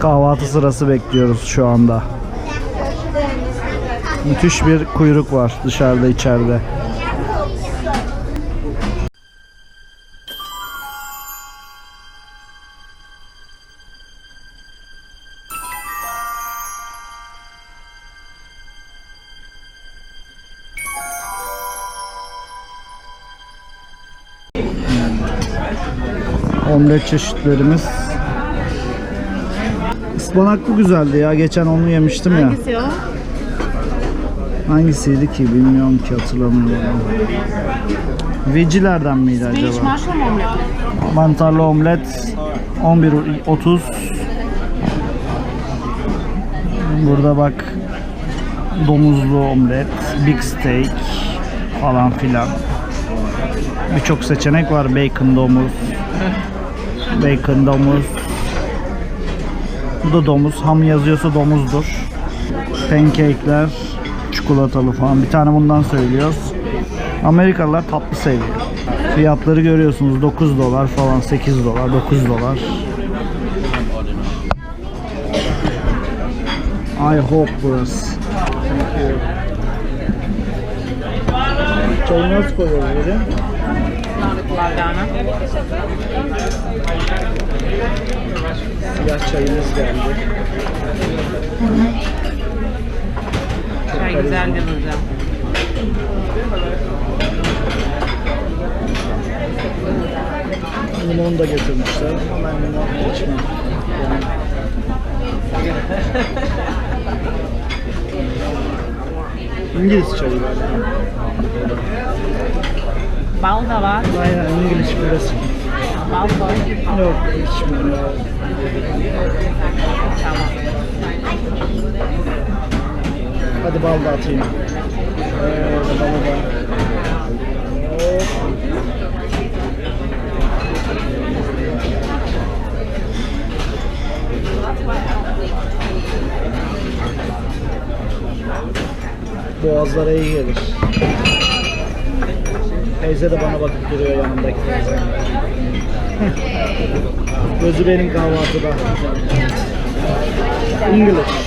Kahvaltı sırası bekliyoruz şu anda. Müthiş bir kuyruk var dışarıda içeride. Omlet çeşitlerimiz. Ispanaklı güzeldi ya. Geçen onu yemiştim ya. Hangisi o? Hangisiydi ki bilmiyorum ki hatırlamıyorum. Vecilerden miydi Spinach acaba? mushroom omelet. Mantarlı omlet 11.30 Burada bak domuzlu omlet, big steak falan filan. Birçok seçenek var. Bacon domuz. Bacon domuz. Bu da domuz. Ham yazıyorsa domuzdur. Pancake'ler çikolatalı falan. Bir tane bundan söylüyoruz. Amerikalılar tatlı seviyor. Fiyatları görüyorsunuz 9 dolar falan 8 dolar 9 dolar. I hope burası. Çayı nasıl koyuyorlar öyle? Bardağına. Siyah çayımız geldi. Çay güzeldir burada. Limon da getirmişler ama ben limon içmem. İngiliz çayı galiba. Bal da var. Aynen İngiliz burası. Bal koy. Yok içmiyorum. Tamam. Hadi bal da atayım. Ee, balı da. Hop. Boğazlara iyi gelir. Teyze de bana bakıp duruyor yanımdaki teyze. Gözü benim kahvaltıda. English.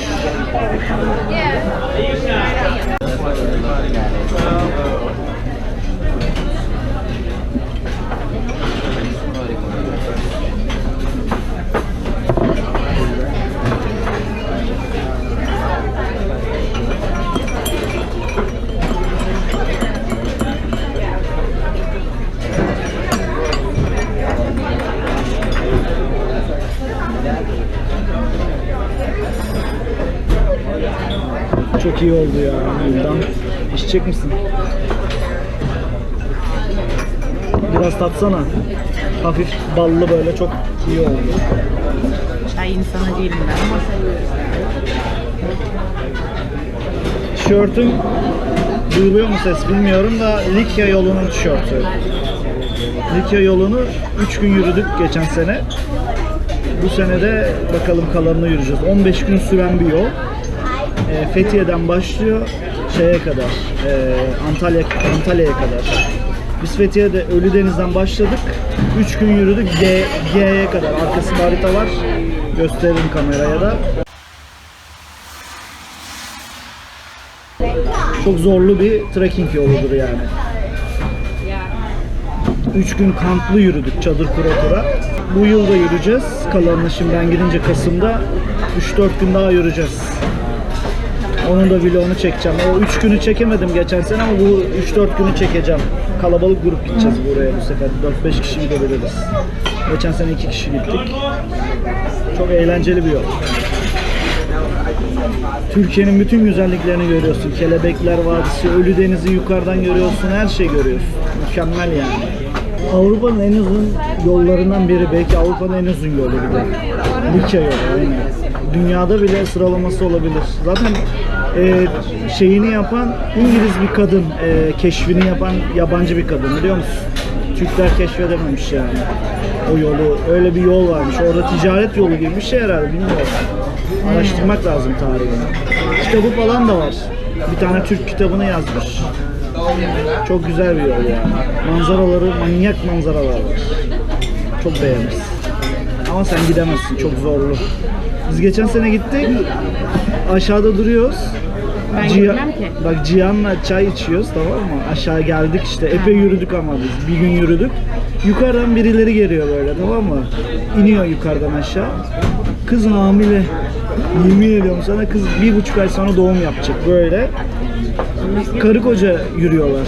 Çok iyi oldu ya bundan. İçecek misin? Biraz tatsana. Hafif ballı böyle çok iyi oldu. Çay insanı değilim ben ama Tişörtüm duyuluyor mu ses bilmiyorum da Likya yolunun tişörtü. Likya yolunu 3 gün yürüdük geçen sene. Bu sene de bakalım kalanını yürüyeceğiz. 15 gün süren bir yol. E, Fethiye'den başlıyor şeye kadar, e, Antalya Antalya'ya kadar. Biz Fethiye'de Ölüdeniz'den başladık. 3 gün yürüdük G, G'ye kadar. Arkasında harita var. Gösteririm kameraya da. Çok zorlu bir trekking yoludur yani. 3 gün kamplı yürüdük çadır kura kura. Bu yıl da yürüyeceğiz. Kalanını şimdi ben gidince Kasım'da 3-4 gün daha yürüyeceğiz. Onun da vlogunu çekeceğim. O 3 günü çekemedim geçen sene ama bu 3-4 günü çekeceğim. Kalabalık grup gideceğiz buraya bu sefer. 4-5 kişi gidebiliriz. Geçen sene 2 kişi gittik. Çok eğlenceli bir yol. Türkiye'nin bütün güzelliklerini görüyorsun. Kelebekler Vadisi, Ölüdeniz'i yukarıdan görüyorsun. Her şey görüyorsun. Mükemmel yani. Avrupa'nın en uzun yollarından biri. Belki Avrupa'nın en uzun yolu bir de. Likya yolu. aynen. Dünyada bile sıralaması olabilir. Zaten e, şeyini yapan İngiliz bir kadın. e, keşfini yapan yabancı bir kadın biliyor musun? Türkler keşfedememiş yani. O yolu. Öyle bir yol varmış. Orada ticaret yolu gibi bir şey herhalde bilmiyorum. Araştırmak lazım tarihini. Kitabı falan da var. Bir tane Türk kitabını yazmış. Çok güzel bir yol yani. Manzaraları, manyak manzaralar var. Çok beğeniriz. Ama sen gidemezsin. Çok zorlu. Biz geçen sene gittik. Aşağıda duruyoruz. Ben Cihan- ki. Bak Cihan'la çay içiyoruz tamam mı? Aşağı geldik işte. Epey yürüdük ama biz. Bir gün yürüdük. Yukarıdan birileri geliyor böyle tamam mı? İniyor yukarıdan aşağı. Kız hamile. Yemin ediyorum sana kız bir buçuk ay sonra doğum yapacak böyle. Karı koca yürüyorlar.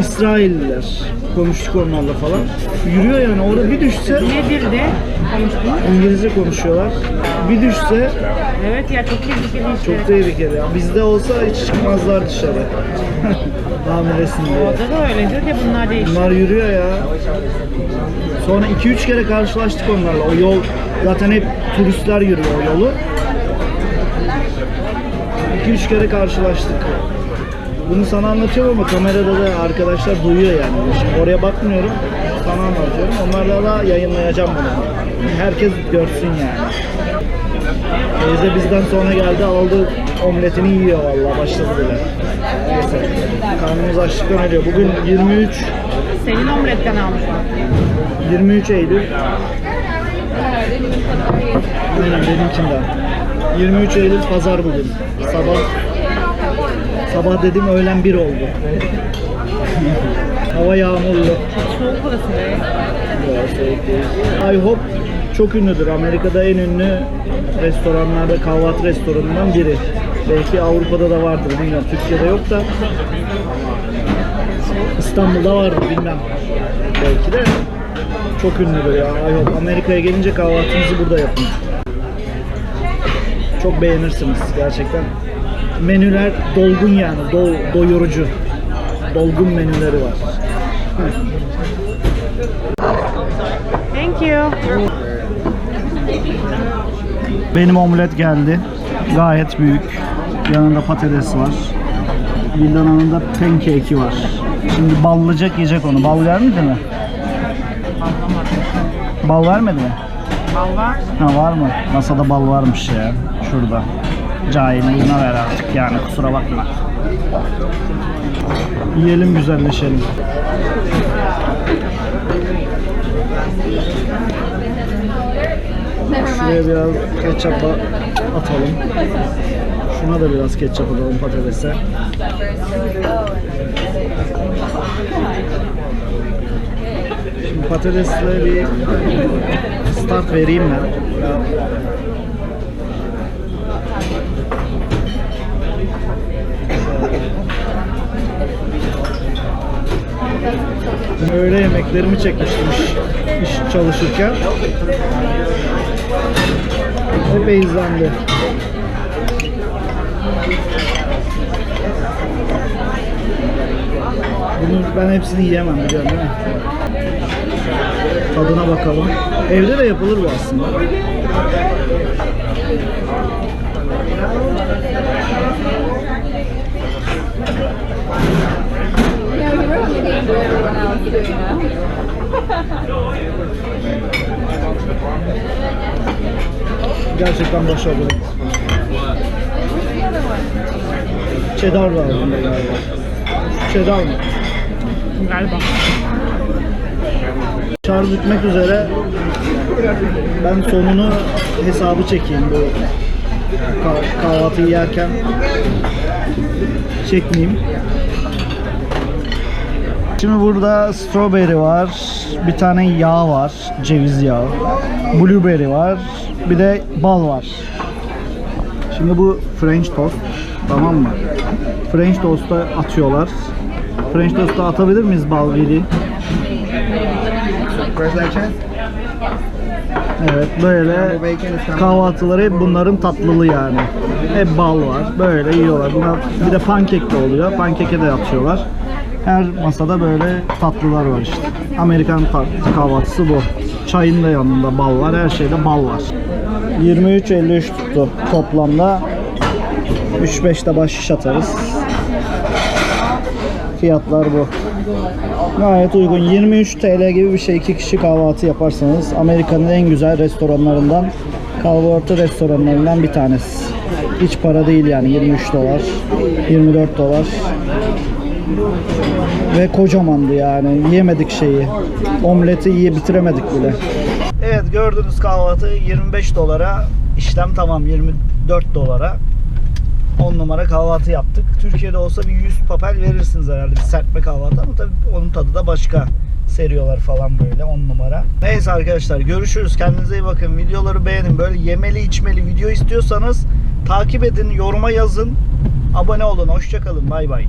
İsrailliler. Konuştuk onlarla falan. Yürüyor yani orada bir düşse Nedir de konuştunuz? İngilizce konuşuyorlar. Bir düşse Evet ya çok tehlikeli işte. çok tehlikeli ya. Bizde olsa hiç çıkmazlar dışarı. Hamilesin diye. Orada da öyledir de bunlar değişik. Bunlar yürüyor ya. Sonra 2-3 kere karşılaştık onlarla. O yol zaten hep turistler yürüyor o yolu. 2-3 kere karşılaştık. Bunu sana anlatıyorum ama kamerada da arkadaşlar duyuyor yani. Şimdi oraya bakmıyorum. Sana anlatıyorum. Onlarla da yayınlayacağım bunu. Herkes görsün yani. Teyze bizden sonra geldi aldı omletini yiyor vallahi başladı bile. Neyse. Karnımız açlıktan ölüyor. Bugün 23 Senin omletten almışlar. 23 Eylül. Aynen benimkinden. 23 Eylül pazar bugün. Sabah sabah dedim öğlen 1 oldu. Hava yağmurlu. Soğuk burası be. I Hope çok ünlüdür. Amerika'da en ünlü restoranlarda kahvaltı restoranından biri. Belki Avrupa'da da vardır bilmiyorum. Türkiye'de yok da İstanbul'da vardır bilmem. Belki de çok ünlüdür ya. I. Amerika'ya gelince kahvaltınızı burada yapın. Çok beğenirsiniz gerçekten. Menüler dolgun yani. Do- doyurucu. Dolgun menüleri var. Thank you. Benim omlet geldi. Gayet büyük. Yanında patates var. Vildana'nın da pancake'i var. Şimdi ballayacak yiyecek onu. Bal vermedi mi? Bal vermedi mi? Bal var. Ha var mı? Masada bal varmış ya. Şurada. Cahilliğine ver artık yani kusura bakma. Yiyelim güzelleşelim. Şuraya biraz ketçap atalım. Şuna da biraz ketçap atalım patatese. Şimdi patatesle bir start vereyim ben. Öğle yemeklerimi çekmiştim iş, iş çalışırken. Epey izlendi. Bunu ben hepsini yiyemem biliyorum değil mi? Tadına bakalım. Evde de yapılır bu aslında. Gerçekten başarılı. Cheddar var bunda galiba. Cheddar mı? Galiba. Şarj bitmek üzere. Ben sonunu hesabı çekeyim bu kah- kahvaltıyı yerken çekmeyeyim. Şimdi burada strawberry var, bir tane yağ var, ceviz yağı, blueberry var, bir de bal var. Şimdi bu French toast, tamam mı? French toast'a atıyorlar. French toast'a atabilir miyiz bal veri? Evet böyle kahvaltıları hep bunların tatlılığı yani. Hep bal var. Böyle yiyorlar. Buna bir de pankek de oluyor. Pankeke de atıyorlar. Her masada böyle tatlılar var işte. Amerikan kahvaltısı bu. Çayın da yanında bal var. Her şeyde bal var. 23.53 tuttu toplamda. 3-5 de bahşiş atarız. Fiyatlar bu. Gayet uygun. 23 TL gibi bir şey iki kişi kahvaltı yaparsanız Amerika'nın en güzel restoranlarından kahvaltı restoranlarından bir tanesi. Hiç para değil yani 23 dolar, 24 dolar. Ve kocamandı yani. Yiyemedik şeyi. Omleti yiye bitiremedik bile. Evet gördüğünüz kahvaltı 25 dolara işlem tamam 24 dolara 10 numara kahvaltı yaptık. Türkiye'de olsa bir 100 papel verirsiniz herhalde bir serpme kahvaltı ama tabii onun tadı da başka. Seriyorlar falan böyle 10 numara. Neyse arkadaşlar görüşürüz. Kendinize iyi bakın. Videoları beğenin. Böyle yemeli içmeli video istiyorsanız takip edin, yoruma yazın. Abone olun. Hoşçakalın. Bay bay.